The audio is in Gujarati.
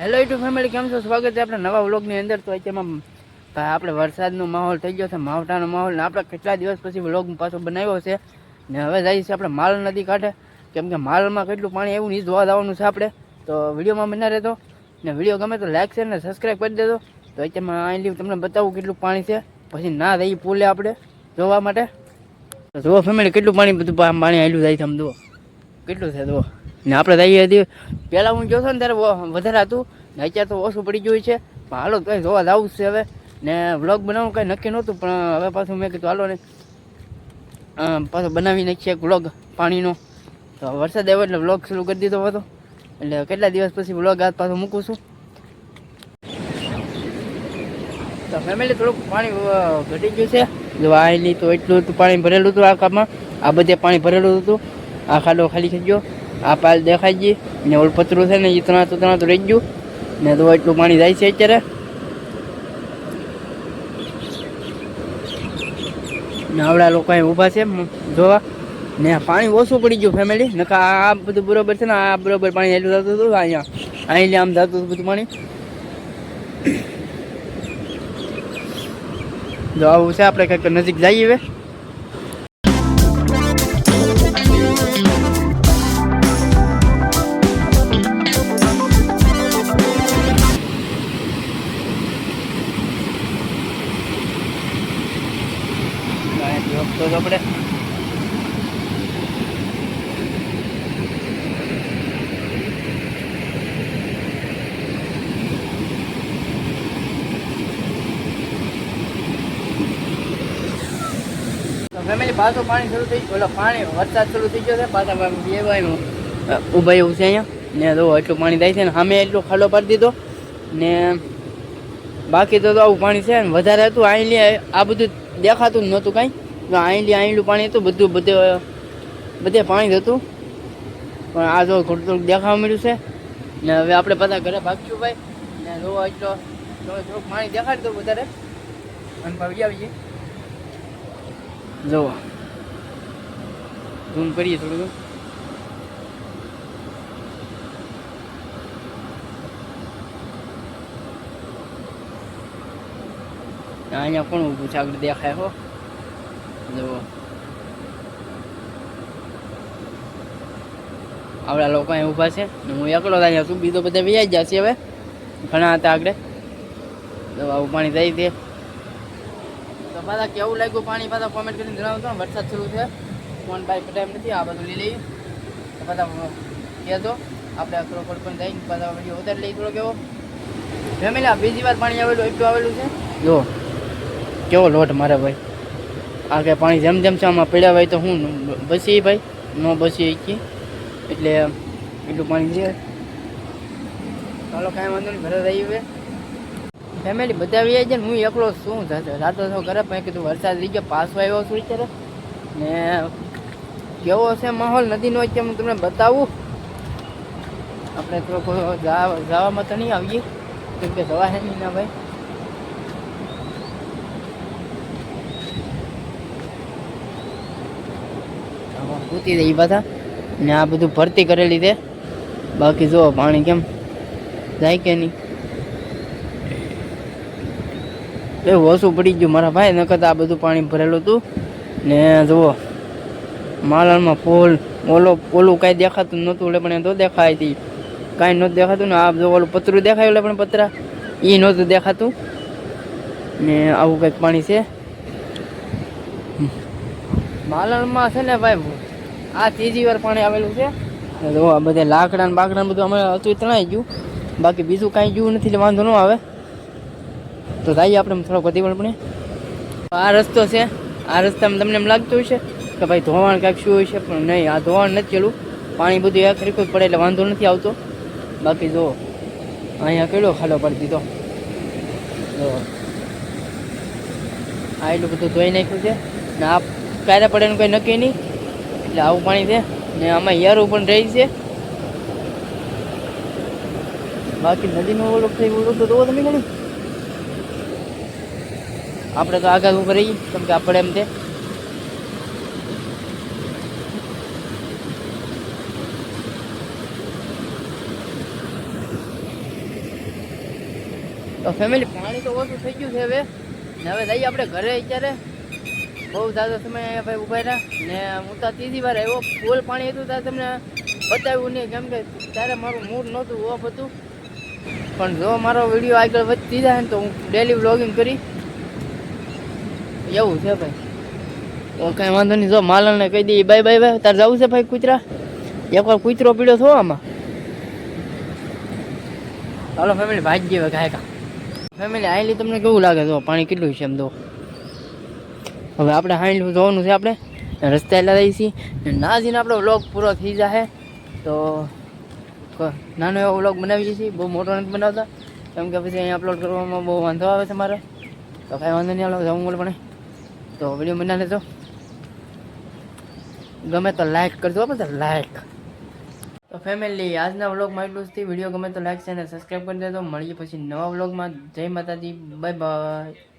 હેલો યુટ્યુબ ફેમિલી કેમ છો? સ્વાગત છે આપણે નવા વ્લોગની અંદર. તો અત્યારમાં આપણે વરસાદનો માહોલ થઈ ગયો છે, માવઠાનો માહોલ. ને આપણે કેટલા દિવસ પછી વ્લોગ પાછો બનાવ્યો છે? ને હવે જઈએ છીએ આપણે માલ નદી કાંઠે. કેમ કે માલમાં કેટલું પાણી એવું નહીં જોવા જવાનું છે આપણે. તો વિડીયોમાં બના રહેતો ને વીડિયો ગમે તો લાઈક છે ને સબસ્ક્રાઈબ કરી દેજો. તો અત્યારમાં અહીં તમને બતાવું કેટલું પાણી છે. પછી ના જઈએ પુલે આપણે જોવા માટે. જુઓ ફેમિલી કેટલું પાણી, બધું પાણી આવેલું જાય છે આમ જુઓ. કેટલું છે જુઓ ને આપણે થઈ હતી પહેલાં હું જોશો ને ત્યારે વધારે હતું. ને અત્યારે તો ઓછું પડી ગયું છે. પણ હાલો, તો જોવા જવું છે હવે. ને વ્લોગ બનાવવું કંઈ નક્કી નહોતું, પણ હવે પાછું મેં કીધું, હાલો ને. પાછો બનાવી નાખીએ વ્લોગ પાણીનો. તો વરસાદ આવ્યો એટલે વ્લોગ શરૂ કરી દીધો હતો. એટલે કેટલા દિવસ પછી વ્લોગ આજ પાછો મૂકું છું. તો ફેમિલી થોડુંક પાણી ઘટી ગયું છે. જો આ તો એટલું પાણી ભરેલું હતું આ કાપમાં આ બધે પાણી ભરેલું હતું. આ ખાડો ખાલી થઈ ગયો. આ પાલ દેખાઈ ગઈ. ને ઓલું પતરું છે ને એ તણાતું તણાતું રહી ગયું. ને તો એટલું પાણી જાય છે અત્યારે. ને આવડા લોકો અહીં ઊભા છે જોવા. ને પાણી ઓછું પડી ગયું ફેમિલી નકા આ બધું બરોબર છે ને? આ બરોબર પાણી એટલું થતું હતું અહીંયા. અહીં આમ થતું હતું બધું પાણી. જો આવું છે, આપણે નજીક જઈએ હવે. તો આપણે ફેમિલી પાછું પાણી શરૂ થઈ ઓલો પાણી વરસાદ શરૂ થઈ ગયો છે. પાછા બે ઊભા એવું છે અહીંયા. ને તો એટલું પાણી થાય છે ને સામે એટલું ખાડો પાડી દીધો. ને બાકી તો આવું પાણી છે ને વધારે હતું. આઈલી આ બધું દેખાતું જ નહોતું કાંઈ. આઈલી આઈલું પાણી હતું, બધું બધે બધે પાણી જ હતું. પણ આ જો થોડું થોડુંક દેખાવા મળ્યું છે. ને હવે આપણે બધા ઘરે ભાગશું ભાઈ. ને જો એટલો થોડું થોડુંક પાણી દેખાડી દો વધારે. અને ભાવી આવીએ. જો ઝૂમ કરીએ થોડું. અહીંયા કોણ ઊભું છે? આગળ દેખાય હો. જુઓ આપણા લોકો અહીં ઊભા છે. હું એકલો થાય છું. બીજો બધા વ્યાજ જશે હવે. ઘણા હતા આગળ. દવા પાણી દઈ તે તો પાછા કેવું લાગ્યું પાણી? પાછા કોમેન્ટ કરીને જણાવતો વરસાદ શરૂ છે ફોન બાઈક ટાઈમ નથી. આ બધું લઈ લઈએ. તો પાછા કહેજો. આપણે આખરો પડપણ પણ જાય પાછા વીડિયો વધારે લઈ થોડો કેવો ફેમિલી બીજી વાર પાણી આવેલું, એટલું આવેલું છે? જો. કેવો લોટ મારે ભાઈ. આ કે પાણી જેમ જેમ છે આમાં પડ્યા હોય તો હું બસી ભાઈ, ન બસી શકી એટલે એટલું પાણી છે ચાલો કાંઈ વાંધો નહીં, ઘરે રહી હવે. ફેમિલી બધા આવી જાય ને હું એકલો શું થશે રાતો તો ઘરે, પણ કીધું વરસાદ રહી ગયો, પાછો આવ્યો છું અત્યારે. ને કેવો છે માહોલ? નદીનો હું તમને બતાવું? આપણે થોડોક જવામાં તો નહીં આવીએ, કેમ કે જવા હે નહીં ના ભાઈ. પૂતી દઈ પાછા. ને આ બધું ભરતી કરેલી છે. બાકી જો પાણી કેમ જાય કે નહીં. એવું ઓછું પડી ગયું મારા ભાઈ, નકર આ બધું પાણી ભરેલું હતું. ને જુઓ, માલણમાં ફૂલ, ઓલો, ઓલું કાંઈ દેખાતું નહોતું એટલે પણ એ તો દેખાય હતી કાંઈ નહોતું દેખાતું ને આ જો ઓલું પતરું દેખાયું એટલે પણ પતરા. એ નહોતું દેખાતું. ને આવું કંઈક પાણી છે. માલણમાં છે ને ભાઈ આ ત્રીજી વાર પાણી આવેલું છે. તો આ બધે લાકડા ને બાકડા બધું અમે હતું તણાઈ ગયું. બાકી બીજું કાંઈ ગયું નથી, એટલે વાંધો ન આવે. તો જઈએ આપણે થોડોક વધી પણ આ રસ્તો છે. આ રસ્તામાં તમને એમ લાગતું છે કે ભાઈ ધોવાણ કાંઈક શું હોય છે, પણ નહીં, આ ધોવાણ નથી ચેલું. પાણી બધું એક રીખું પડે એટલે વાંધો નથી આવતો. બાકી જો, અહીંયા કેટલો ખાલો પડી દીધો. આ એટલું બધું ધોઈ નાખ્યું છે. ને આ ક્યારે પડે એનું કંઈ નક્કી નહીં. એટલે આવું પાણી છે. ને આમાં યારું પણ રહી છે. બાકી નદીનો ઓલું થઈ ઓલું તો તમે ઘણી આપણે તો આગળ ઊભા રહીએ, કેમ કે આપણે એમ તે ફેમિલી પાણી તો ઓછું થઈ ગયું છે હવે. હવે જઈએ આપણે ઘરે અત્યારે. બહુ ઝાઝો સમય ભાઈ ઊભા રહ્યા ને હું તો ત્રીજી વાર આવ્યો. ફૂલ પાણી હતું ત્યારે તમને બતાવ્યું નહીં. કેમ કે ત્યારે મારું મૂડ નહોતું ઓફ હતું. પણ જો મારો વીડિયો આગળ વધતી જાય ને તો હું ડેલી વ્લોગિંગ કરી. એવું છે ભાઈ. કાંઈ વાંધો નહીં. જો માલણને કહી દઈએ બાય બાય બાય તારે જવું છે ભાઈ કૂતરા? એકવાર કૂતરો પીડ્યો થો આમાં? ચાલો ફેમિલી ભાજી હવે કાંઈ કા ફેમિલી આઈલી તમને કેવું લાગે? તો પાણી કેટલું છે એમ તો? હવે આપણે હાઈલું જોવાનું છે આપણે. રસ્તે એટલા જઈએ છીએ. ના જઈને આપણો વ્લોગ પૂરો થઈ જશે તો નાનો એવો વ્લોગ બનાવીએ છીએ બહુ મોટો નથી બનાવતા. કેમ કે પછી અહીંયા અપલોડ કરવામાં બહુ વાંધો આવે છે મારે. તો કાંઈ વાંધો નહીં આપણે જવું પણ. તો વીડિયો બનાવી લેજો. ગમે તો લાઈક કરજો બધા લાઈક તો ફેમિલી આજના વ્લોગમાં એટલું જ વીડિયો ગમે તો લાઈક છે અને સબસ્ક્રાઈબ કરી દેજો. મળીએ પછી નવા વ્લોગમાં જય માતાજી. Bye bye